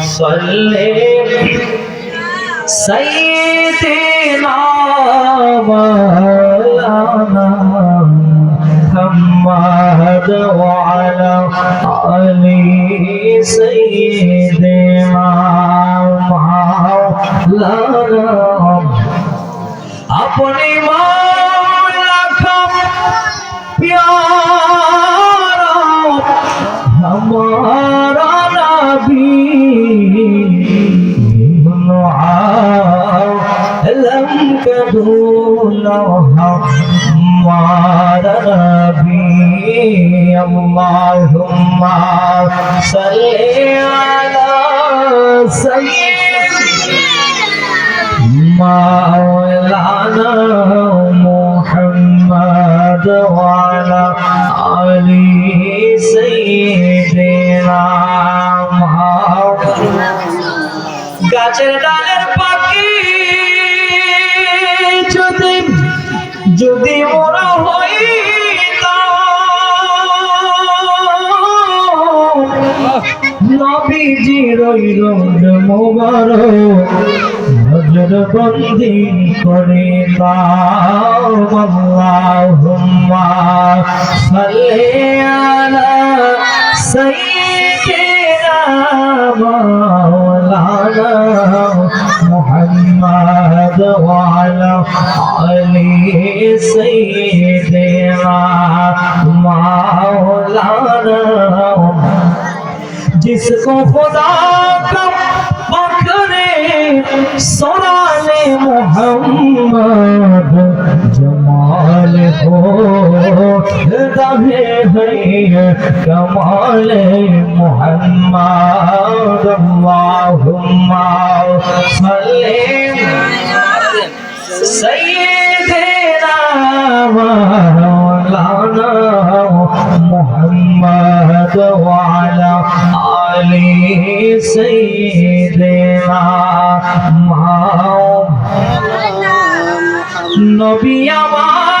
صل سيدنا مولانا محمد وعلى آل سيدنا مولانا اپنے مولا کا پیارا ہمارا لم تدون محمد نبي اللهم صل على سيدنا مولانا গাছের ডালের পাখি। যদি যদি মোরা হইতাম নবীজি রইল মোবারক, নজর বন্দি করে আল্লাহুম্মা সাল্লি আলা সাইয়্যিদিনা على محمد وعلى آل سيدنا مولانا جس کو خدا کا پکڑے سورال محمد जमाल हो दहे है कमाल मोहम्मद अल्लाहुम्मा सल्ली सैयदना मौलाना मुहम्मद वाला आली सैयदना माओ নবী আমার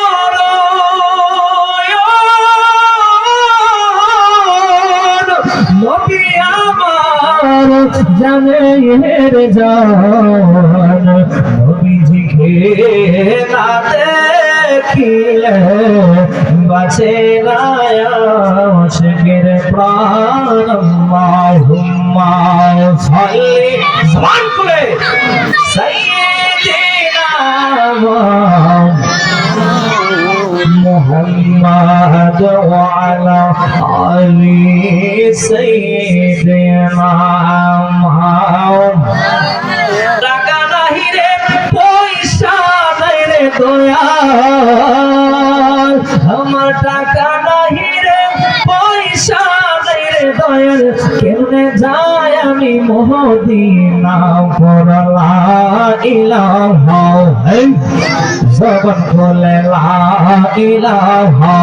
আমার জানের জান নবীজিকে না দেখিলে বাঁচে না আশিকের প্রাণ আল্লাহুম্মা সাল্লি জবান খুলে সাইয়্যিদিনা محمد وعلى آل سيدنا দয়াল। আমার টাকা নাহি রে, পয়সা নাই রে দয়াল। কেমনে যায় আমি মহদিনা পড়লা ইলাহা জবান খোলে লা ইলাহা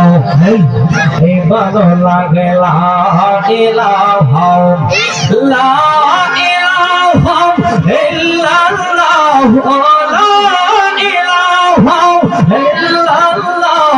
হে ভালো লাগে লা ইলাহা লা ইলাহা ইল্লাল্লাহ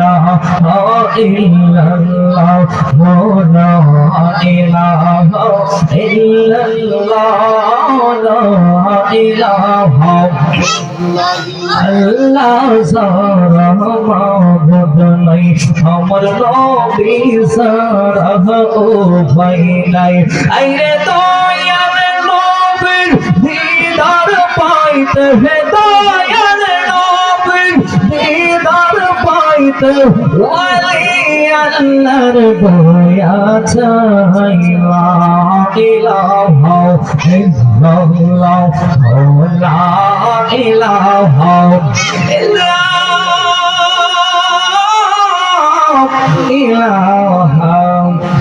ইলাহা ইল্লাল্লাহ লা ইলাহা ইল্লাল্লাহ ইলাহা। আল্লাহ সারা দিদার পাইতে হে ওয়ালি আল্লাহর দয়া চাইলা ইলাহা ইল্লাল্লাহ লা ইলাহা। ইল্লাল্লাহ ইলাহা।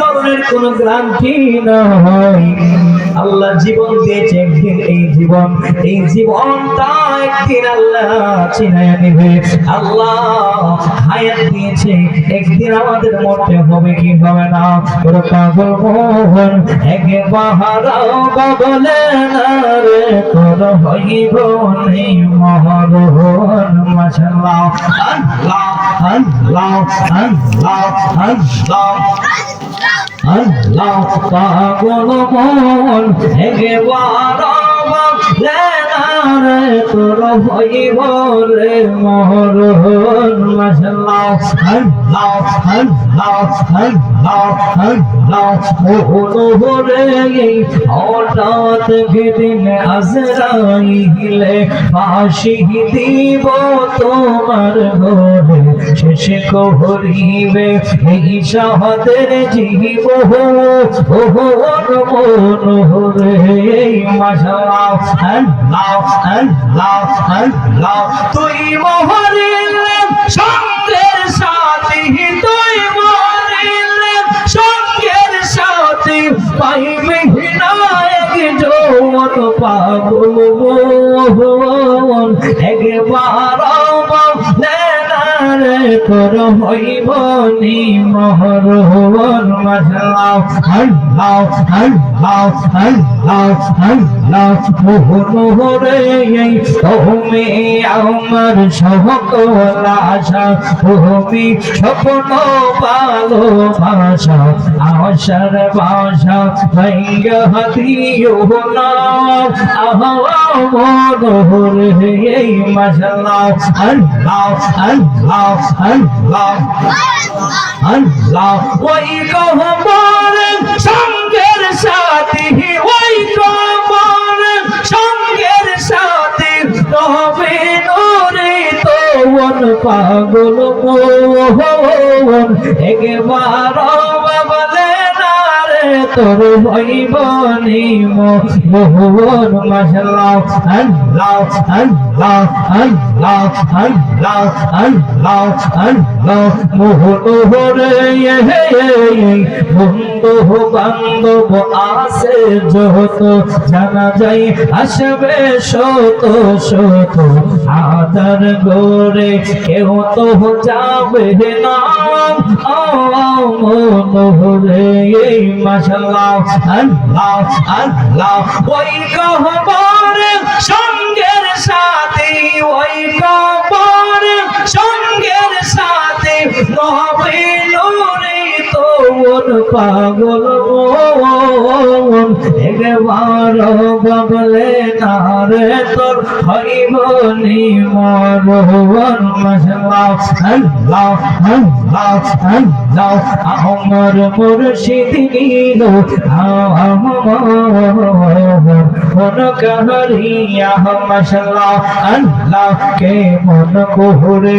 মরণের কোনো গ্রান্টি নয় আল্লাহ জীবন দিয়েছে একদিন, এই জীবন, এই জীবনটা একদিন আল্লাহ চিনায় নেবে আল্লাহ হায়াত দিয়েছে, একদিন আমাদের মরতে হবে, কি হবে না? ওর পাগল মোহন, একে বাহারাও বলে না রে, তোর হইব নেই মহরণ মাশাল্লাহ আল্লাহ আল্লাহ আল্লাহ আল্লাহ। আল্লাহ পাগল মন হেগে রে তোর হইব রে মহরণ মাশাল্লাহ আল্লাহ হঠাৎ বিদিন আজরাইলে ফাঁসি দিব তোমার ঘরে শেষে করিবে এই সাহাদের জীব আল্লাহ আল্লাহ আল্লাহ তুই মহরিলে সঙ্গের সাথী তুই মহরিলে সঙ্গের সাথী পাইবে নায়ক যৌন পাগল মোহন। একবার তোর হইব নি মহরণ মশলাও আল্লাহ আল্লাহ আল্লাহ আল্লাহ মোহন রে তুমি আমার সকল আশা। তুমি স্বপ্ন পালো ভাষা আশার ভাষা দিও না। আহা মনোহর এই আল্লাহ আল্লাহ ওই কহবর সঙ্গের সাথী, ওই কহবর সঙ্গের সাথী, তবে নরে তোন পাগল মোহন। একবার বাবলে তোর হইব নিম মোহন মাশাল্লাহ আল্লাহ আল্লাহ আল্লাহ। আল্লাহ আছে যত। জানা যায়, আসবে শত শত। আদার গরে কেউ তো যাবে না। মাশাল্লাহ, আল্লাহ আল্লাহ। ওই কহবর সাথে ওই কবর সঙ্গের সাথে নবে নুরে তোর পাগল মন। একবার বাবলে রে তোর মরণ মশলা আমার মুর্শিদ নীল মন কাহারিয়া মশলা। আল্লাহ, কে মন কোহরে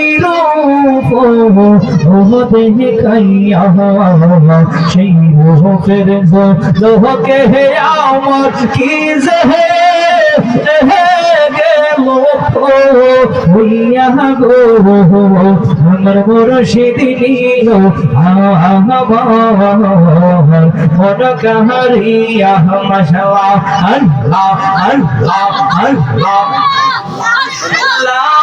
ও দেহে খাইয়া সেই রূপের লোহকে হে আমার, কি যে হে আমার মুর্শিদ নীল মন কাহারিয়া মশলা আল্লাহ। আল্লাহ আল্লাহ।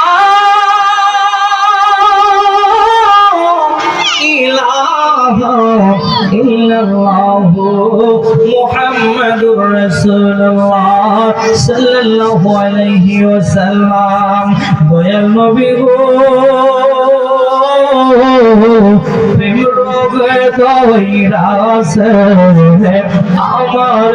ইলাহা ইল্লাল্লাহ মুহাম্মাদুর রাসূলুল্লাহ সাল্লাল্লাহু আলাইহি ওয়াসাল্লাম। দয়াল নবী গো প্রেম রোগে দইরাছে আমার।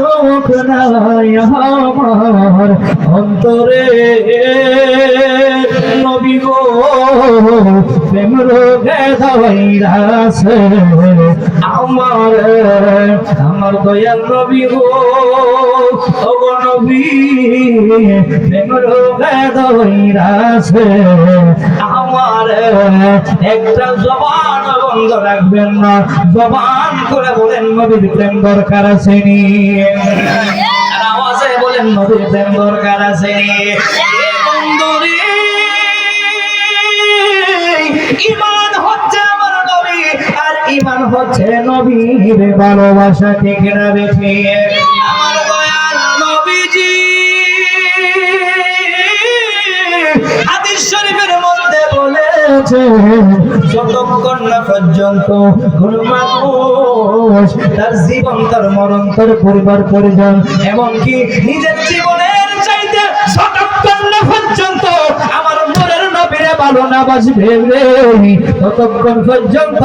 সুখ নাই আমার অন্তরে নবী গো প্রেম রোগে ধরাছে আমার আমার দয়াল নবী গো ও গো নবী প্রেম রোগে আমার একটা জবান বন্ধ রাখবেন না জবান করে বলেন নবীর প্রেম দরকার আছে নি। আওয়াজে বলেন নবীর প্রেম দরকার আছে নি। বন্ধুরে, ইমান হচ্ছে নবীর ভালোবাসা ঠিক না বেশি আমার মধ্যে বলেছে পর্যন্ত জীবন, তার মরণ পরিবার, পরিজন, এমনকি নিজের জীবনের চাইতে যতক্ষণ না পর্যন্ত আমার ভালো না বাসবে রে ততক্ষণ পর্যন্ত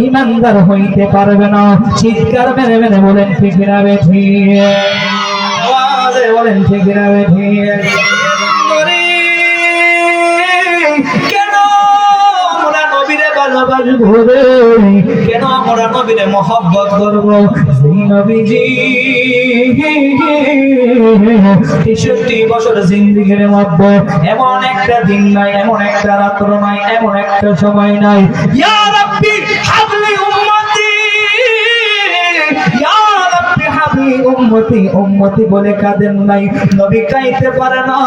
ইমানদার হইতে পারবে না? চিৎকার মেরে মেরে বলেন ঠিক না বেঠিয়ে বলেন ঠিক না বেঠি। ভালোবাসবো রে কেন আমরা নবীরে মহব্বত করব? নবীজি তেষট্টি বছর জিন্দিগির মধ্যে এমন একটা দিন নাই, এমন একটা রাত্র নাই, এমন একটা সময় নাই। ইয়া রাব্বি হাবলি উম্মতি উম্মতি বলে কাঁদেন নাই। নবী খাইতে পারে না,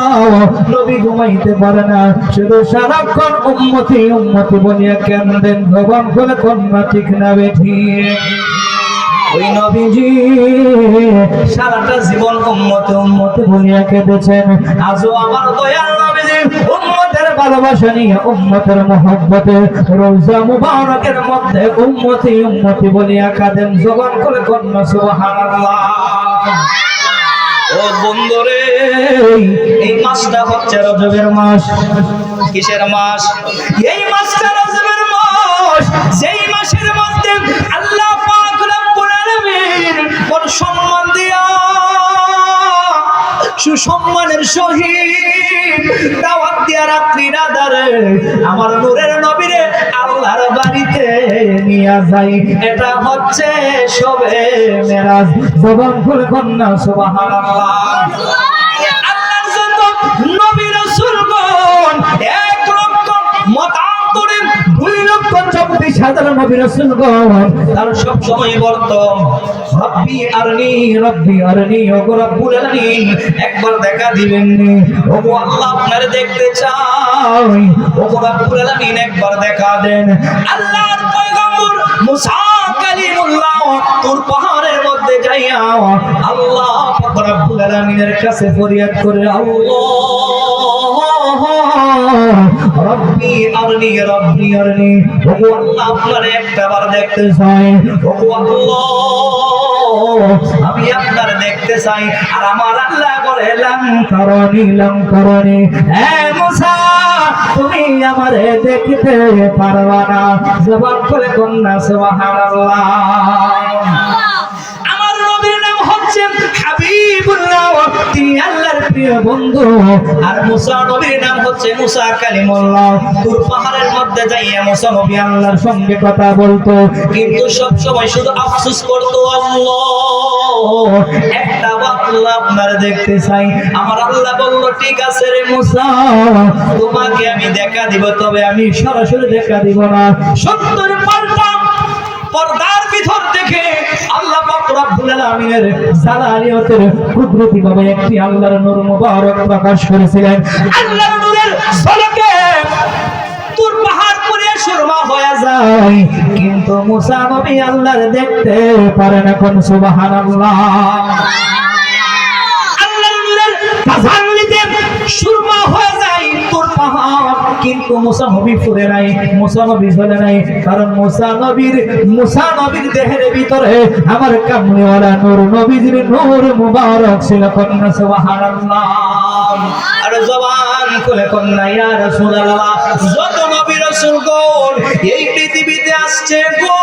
নবী ঘুমাইতে পারে না। শুধু সারাক্ষণ উম্মতি উম্মতি বলিয়া কান্দেন ভগবান বলে কন্যা ঠিক না বেঠি ওই নবীজি, সারাটা জীবন উম্মত উম্মত বলিয়া কেঁদেছেন। আজও আমার দয়াল ভালোবাসা নিয়ে উম্মতের মহব্বতে, রোজা মুবারকের মধ্যে বলিয়া করে কন্যা ও বন্ধুরে, এই মাসটা হচ্ছে রজবের মাস। কিসের মাস? এই মাসটা রজবের মাস। মাসের মধ্যে আল্লাহ পাক রব্বুল আলামিন সম্মান দিয়া সুসম্মানের সহিত দাওয়াত দিয়া রাত্রি রাধারে আমার নূরের নবীরে আল্লাহর বাড়িতে নিয়ে যাই। এটা হচ্ছে সবে মেরাজ। জবান খুলে কন্যা, সুবহানাল্লাহ। হাজার নবী রাসূলগণ তার সব সময় বলত রব্বি আরনি রব্বি আরনি, ওগো রব্বুল আলামিন, একবার দেখা দিবেন ওগো আল্লাহ আপনার দেখতে চাই, ওগো রব্বুল আলামিন একবার দেখা দেন। আল্লাহর পয়গম্বর মুসা তোর পাহাড়ের মধ্যে যাইয়া আল্লাহ রব্বুল আলামিনের কাছে ফরিয়াদ রব্বি আরনি রব্বি আরনি। আল্লাহ, আপনার একটা বার দেখতে চাই। আল্লাহ, আমি আপনার দেখতে চাই। আর আমার আল্লাহ বলে করনি লাম করনি এ মুসা, তুমি আমারে দেখতে পারবা না। জবান করে কন্যা, সুবহানাল্লাহ। সঙ্গে কথা বলতো। কিন্তু শুধু করতো একটা আপনার দেখতে চাই। আমার আল্লাহ বলল, ঠিক আছে রে মুসা, তোমাকে আমি দেখা দিব, তবে আমি সরাসরি দেখা দিব না। সত্তর পাল্টা পর্দার রব্বুল আলামিনের কুদরতি ভাবে একটি আল্লাহর নূর মুবারক প্রকাশ করেছিলেন। আল্লাহর নূরের পাহাড় করে সুরমা হয়ে যায়। কিন্তু মুসা নবী আল্লাহর দেখতে পারেন এখন সুবহানাল্লাহ। আল্লাহর নূরের কিন্তু মুসা নবী ফুরে নাই, মুসা নবী ফুলে নাই, কারণ মুসা নবীর মুসা নবীর দেহের ভিতরে আমার কামলিওয়ালা নূর, নবীজির নূর মুবারক ছিল কন্যা, সুবহানাল্লাহ। আর জবান খুলে কন্যা, ইয়া রাসূলুল্লাহ, যত নবী রাসূল গো, এই পৃথিবীতে আসছে গো।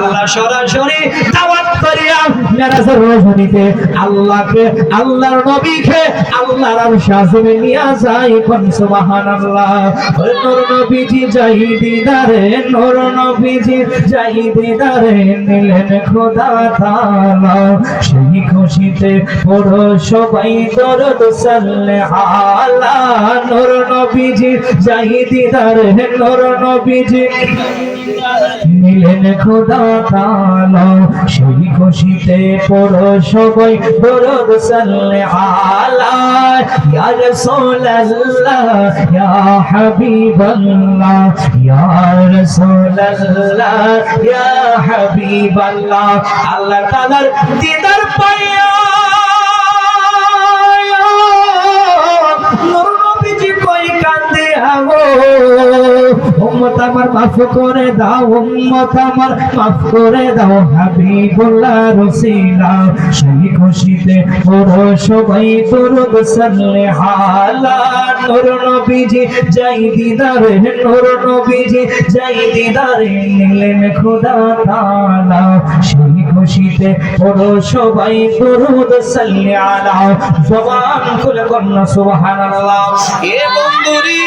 আল্লাহ সরাসরি দাওয়াত করিয়া মেরাজের রজনীতে আল্লাহকে, আল্লাহর নবীকে, আল্লাহর আজিমে নিয়ে যায় কোন সুবহানাল্লাহ। ওই নূর নবীজি যাই দিদারে, নূর নবীজি যাই দিদারে, নিলেন খোদা তাআলা। সেই খুশিতে পুরো সবাই দরদ সাল্লে আলা। নূর নবীজি যাই দিদারে, নূর নবীজি, নিলেন খোদা তাআলা সেই খুশিতে পুরো সবাই দরদ সাল্লে আলা ইয়া রাসূলুল্লাহ, ইয়া হাবিবাল্লাহ, ইয়া রাসূলুল্লাহ, ইয়া হাবিবাল্লাহ। আল্লাহ তাআলার দিদার পাইয়া, নূর নবীজি কই কান্দে আগো উম্মত আমার মাফ করে দাও, উম্মত আমার মাফ করে দাও, হাবিবুল্লাহ রসিলা সেই খুশিতে পুরো সবাই দরুদ সাল্লে হালা নূর নবীজি যাই দিদারে, নূর নবীজি যাই দিদারে, নিলেন খোদা তাআলা। সেই খুশিতে পুরো সবাই দরুদ সাল্লে আলা জবান খুলে কন্যা সুবহানাল্লাহ। এ বন্ধুরি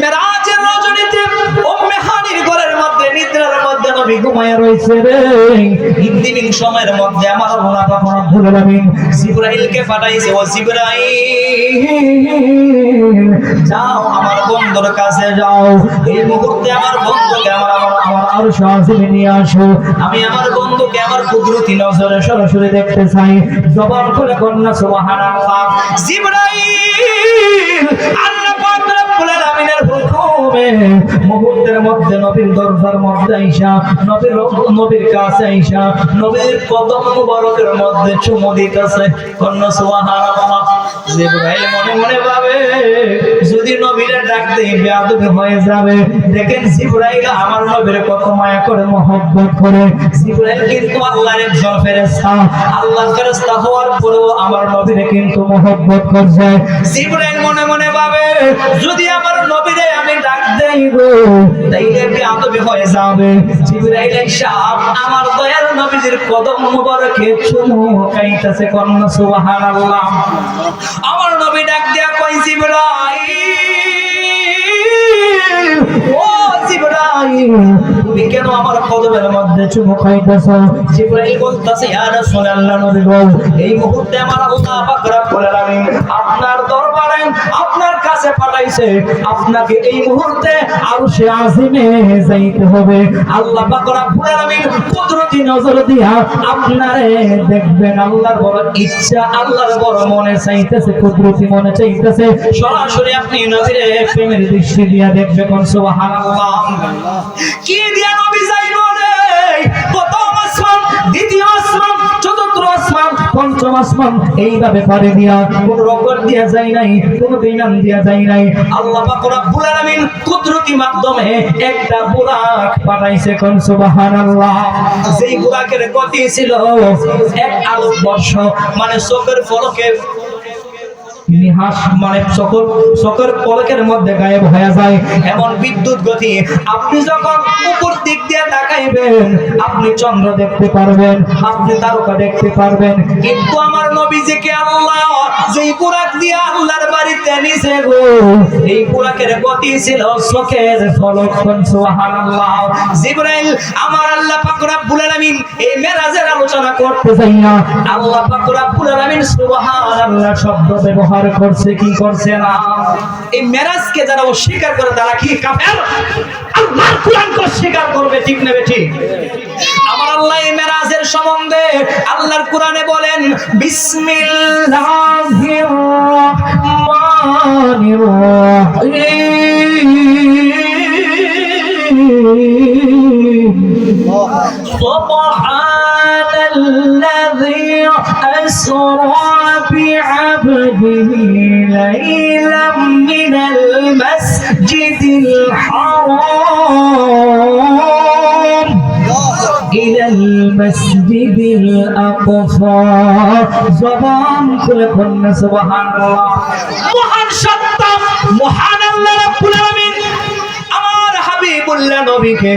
মেরাজের রজনীতে ঘরের মধ্যে, নিদ্রার মধ্যে নবী ঘুমায়া রয়েছে রে। ইন্দিমিং সময়ের মধ্যে আমার আল্লাহ আলামিন জিবরাইলকে পাঠাইছে, ও যাও আমার বন্ধুর কাছে যাও। এই মুহূর্তে আমার বন্ধুকে আমার নিয়ে আসো। আমি আমার আমার সরাসরি দেখতে চাই। জবান করে কন্যা সুবহানাল্লাহ। রব্বুল আলামিনের হুকুমে মুহূর্তের মধ্যে নবীর দরজার মধ্যে আইসা, নবীর নবীর কাছে আইসা, নবীর কদম মুবারকের মধ্যে চুমু দিতেছে। কন্যা, সুবহানাল্লাহ। মনে মনে ভাবে, যদি ডাক দেই বেয়াদবি হয়ে যাবে। দেখেন আমার নবীর কত মায়া করে মহব্বত করে। কিন্তু আল্লাহর ফেরেশতা। আল্লাহ ফেরেশতা হওয়ার পরেও আমার নবীরে কিন্তু মহব্বত করছে। মনে মনে ভাবে, যদি আমার নবীরে আমি গো তাইলে বেয়াদবি হয়ে যাবে। জিবরাইল এসে আমার দয়াল নবীজির কদম মুবারকে চুমু খাইতেছে কন্যা, সুবহানাল্লাহ। আমার নবী ডাক দিয়া কই জিবরাইল, ও জিবরাইল, তুমি কেন আমার কদমের মধ্যে চুমু খাইতেছো? জিবরাইল বলতাছে, ইয়া রাসূলুল্লাহ, নবী এই মুহূর্তে আমার আল্লাহ পাক রব্বুল আলামিন কাছে পাঠাইছে আপনাকে এই মুহূর্তে আরশে আজিমে যাইতে হবে। আল্লাহ কুদরতি নজর দিয়া আপনারে দেখবেন আল্লাহর বড় ইচ্ছা আল্লাহর বড় মনে চাইতেছে কুদরতি মনে চাইতেছে। সরাসরি আপনি নবীরে প্রেমের দৃষ্টি দিয়া দেখবে কোন সুবহানাল্লাহ। কি দিয়া নবী যাইব রে? প্রথম আসমান দ্বিতীয় পঞ্চম আসমান এইভাবে পারে দিয়া কোন রকম দিয়া যায় নাই, কোন বেনাম দিয়া যায় নাই। আল্লাহ পাক রব্বুল আলামিন কুদরতি মাধ্যমে একটা বুরাক পাঠাইছে কোন, সুবহানাল্লাহ। সেই বুরাকের গতি ছিল এক আলোক বর্ষ মানে চোখের ফলকে নিহাস মানে পলকের মধ্যে গায়েব হয়ে যায়। এমন বিদ্যুৎ গতি, আপনি যখন উপর দিক দিয়ে তাকাইবেন, আপনি চন্দ্র দেখতে পারবেন, আপনি তারকা দেখতে পারবেন। কিন্তু আমার নবীজিকে আল্লাহ, যেই পুরাক দিয়ে আল্লাহর বাড়িতে নিছে গো, এই পুরাকের গতি ছিল চোখের ফলক সুবহানাল্লাহ। আমার আল্লাহ পাক রব্বুল এই মেরাজের আলোচনা করতে আল্লাহ পাক রব্বুল আলামিন সুবহানাল্লাহ শব্দ ব্যবহার করছে, কি করছে না? এই মেরাজকে যারা অস্বীকার করে, তারা কি কাফের? আল্লাহর কোরআনকে অস্বীকার করবে, ঠিক নেবে ঠিক আমার আল্লাহ এই মেরাজের সম্বন্ধে আল্লাহর কোরআনে বলেন, বিসমিল্লাহির রহমানির রহিম। سبحان الذي أسرى بعبده ليلا من المسجد الحرام إلى المسجد الأقصى زبان كل كنا سبحان الله মহান সত্তা মহান আল্লাহ রাব্বুল আলামিন আমার হাবিবুল্লাহ নবীকে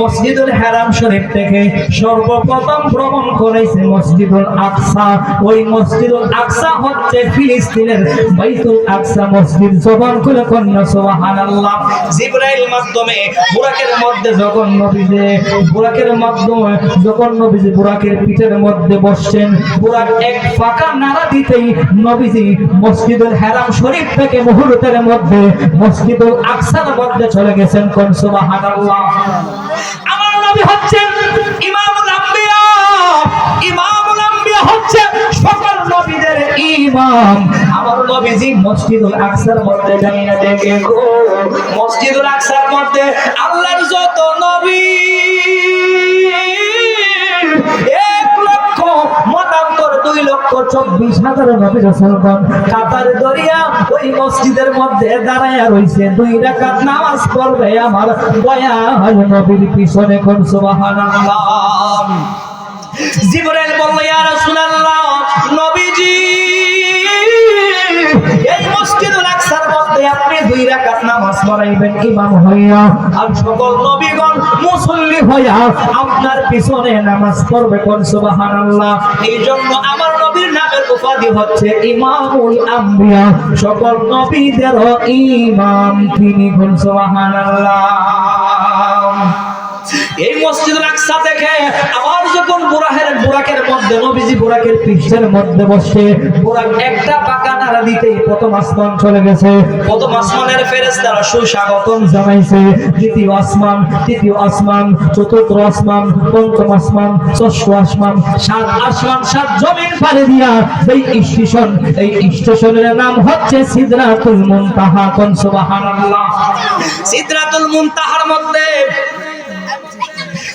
মসজিদুল হারাম শরীফ থেকে সর্বপ্রথম ভ্রমণ করেছে মসজিদুল আকসা। ওই মসজিদুল আকসা হচ্ছে ফিলিস্তিনের বাইতুল আকসা মসজিদ। সুবহানাল্লাহ। জিবরাইল মাধ্যমে বুরাকের মধ্যে যখন বুরাকের মাধ্যমে যখন বুরাকের পিঠের মধ্যে বসছেন, বুরাক এক ফাঁকা নাড়া দিতেই নবীজি মসজিদুল হারাম শরীফ থেকে মুহূর্তের মধ্যে মসজিদুল আকসার মধ্যে চলে গেছেন কোন সুবহানাল্লাহ। আমার নবী হচ্ছেন ইমামুল আম্বিয়া। ইমামুল আম্বিয়া হচ্ছে সকল নবীদের ইমাম। আমার নবীজি মসজিদুল আকসার মধ্যে জান্নাতে দেখে গো। মসজিদুল আকসার মধ্যে আল্লাহর যত নবী চব্বিশ হাজার নবী রসুলগণ কাতার দরিয়া ওই মসজিদের মধ্যে দাঁড়াইয়া রইছে। দুই রাকাত নামাজ পড়বে আমার দয়া হয় নবীর পিছনে কোন সুবহানাল্লাহ। জিবরাইল বলল, ইয়া রাসূলুল্লাহ, নবীজি, এই মসজিদুল আকসার মধ্যে আপনি দুই রাকাত নামাজ পড়াইবেন ইমাম হইয়া। আর সকল নবীগণ মুসল্লি হইয়া আপনার পিছনে নামাজ পড়বে কোন? সুবহানাল্লাহ। এই জন্য আমার নবীর নামের উপাধি হচ্ছে ইমামুল আম্বিয়া। সকল নবীদের ইমাম তিনি কোন? সুবহানাল্লাহ। এই মসজিদুল আকসা দেখে আবার যখন বুরাকের বুরাকের মধ্যে, নবীজি বুরাকের পৃষ্ঠের মধ্যে বসে, বুরাক একটা পাকা নাড়া দিতেই প্রথম আসমান চলে গেছে। প্রথম আসমানের ফেরেশতারা সুস্বাগতম জানাইছে। দ্বিতীয় আসমান, তৃতীয় আসমান, চতুর্থ আসমান, পঞ্চম আসমান, ষষ্ঠ আসমান, সাত আসমান, সাত জমিন পাড়ি দিয়া এই স্টেশন, এই স্টেশনের নাম হচ্ছে সিদরাতুল মুনতাহা কোন সুবহানাল্লাহ? সিদরাতুল মুনতাহার মধ্যে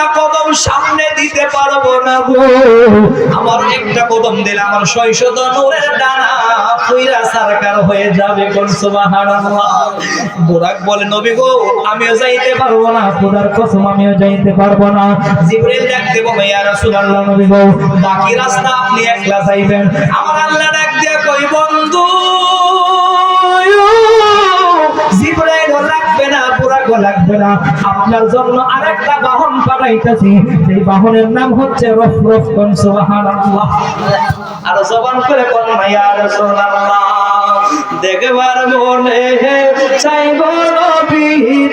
একটা কদম সামনে দিতে পারব না গো। আমার একটা কদম দিলে আমার নূরের ডানা পুইরা সারকার হয়ে যাবে কোন সুবহানাল্লাহ। বুরাক বলে, নবী গো, আমিও যাইতে পারব না, খোদার কসম, আমিও যাইতে পারব না। জিবরাইল ডাক দেব ইয়া রাসূলুল্লাহ, নবী গো, বাকি রাস্তা আপনি একলা যাইবেন। আমার আল্লাহ ডাক দিয়া কই বন্ধু লাগবে না। আপনার জন্য আরেকটা বাহন বানাইতেছি সেই বাহনের নাম হচ্ছে রফ রফ কোন সুবহানাল্লাহ। আর জবান করে কোন মায়া রাসূলুল্লাহ। দেখবার মনে চাইব নবী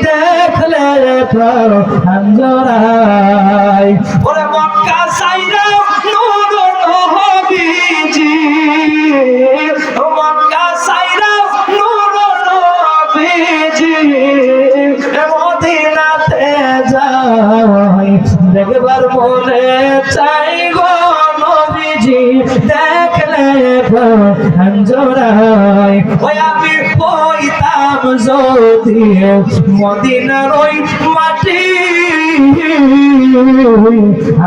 দেখলে প্রাণ হাঞ্জরাই যদি মদিনার ওই মাটি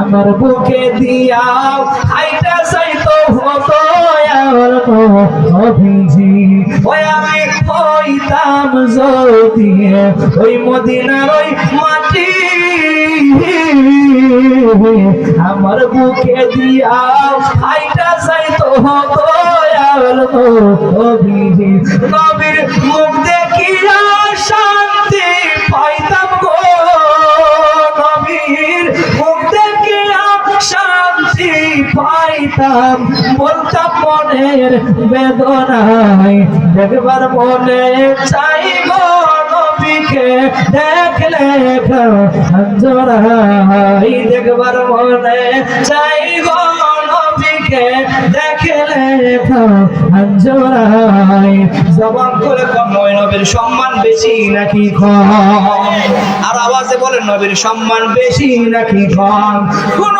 আমার বুকে দিয়াও আইটা চাইতো হতো অভিজি ওই আমি হইতাম যদি ওই মদিনার ওই মাটি আমার বুকে দিয়াও আইটা চাইতো হতো অভিজি নবীর মুখ পাইতাম বলতাম মনের বেদনায়। দেখবার মনে চাই গো নবীকে, দেখলে জোড়াই দেখবার মনে চাই গো নবীকে, দেখলে জোড়াই জবান করে কম ওই নবীর সম্মান বেশি নাকি কম? আর আওয়াজে বলেন, নবীর সম্মান বেশি নাকি কম? কোন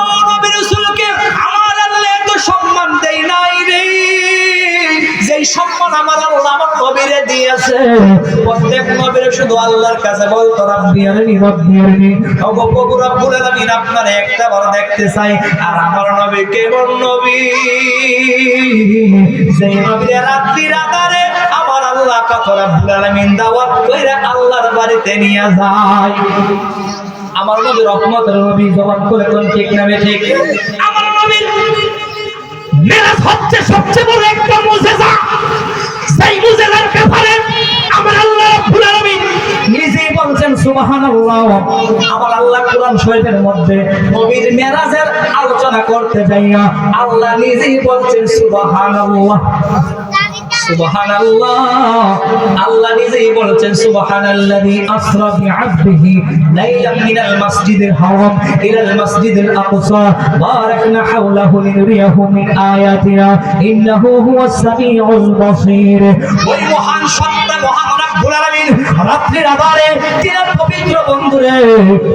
সম্মান আমার আল্লাহ আমার নবীরে দিয়েছে। প্রত্যেক নবীরে শুধু আল্লাহর কাছে বলতো, রাব্বি আলানি রাব্বি আলানি। ওগো প্রভু রব্বুল আলামিন, আপনার একটা বার দেখতে চাই। আর আমার নবী কেমন নবী। সেই নবীরে রাত্রি রাতারে আমার আল্লাহ কত রব্বুল আলামিন দাওয়াত কইরা আল্লাহর বাড়িতে নিয়ে যায়। আমার নবী রহমতের নবী জবান করে কোন ঠিক নামে ঠিক? আমার মেরাজ হচ্ছে সবচেয়ে বড় একটা মুজিজা। সেই মুজিজার ব্যাপারে আমার আল্লাহ রাব্বুল আলামিন নিজেই বলছেন, সুবহানাল্লাহ। আমার আল্লাহ কোরআন শরীফের মধ্যে নবীর মেরাজের আলোচনা করতে যাইয়া আল্লাহ নিজেই বলছেন, সুবহানাল্লাহ। সুবহানাল্লাহ। আল্লাহ মাসজিদিল আকসা। বারাকনা হাওলাহু লিনুরিয়াহু মিন আয়াতিনা। ইন্নাহু হুয়াস সামিউল বাসীর। ওই মহান সত্তা রাত্রির আধারে তিনার পবিত্র বন্ধুরে,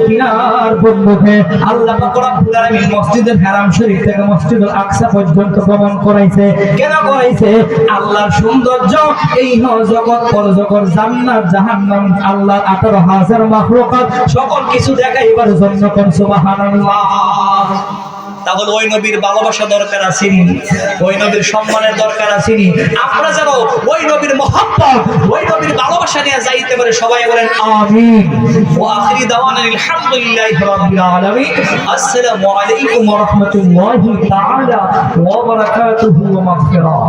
তিনার বন্ধুকে আল্লাহ পাক রব্বুল মসজিদের হারাম শরীফ থেকে মসজিদুল আকসা পর্যন্ত ভ্রমণ করাইছে। কেন করাইছে? আল্লাহর সৌন্দর্য এই জগৎ পরজগৎ, জান্নাত, জাহান্নাম আল্লাহর আঠারো হাজার মাখলুকাত, সকল কিছু দেখাইবার জন্য কোন সুবহানাল্লাহ। তাহলে ওই নবীর ভালোবাসা দরকার আসেনি ওই নবীর সম্মানের দরকার আসেনি আমরা যেন ওই নবীর মহাব্বত, ওই নবীর ভালোবাসা নিয়ে যাইতে পারে, সবাই বলেন আমিন। ওয়া আখিরি দাওয়ানা আলহামদুলিল্লাহি রাব্বিল আলামিন। আসসালামু আলাইকুম ওয়া রাহমাতুল্লাহি তাআলা ওয়া বারাকাতুহু ওয়া মাগফিরাহ।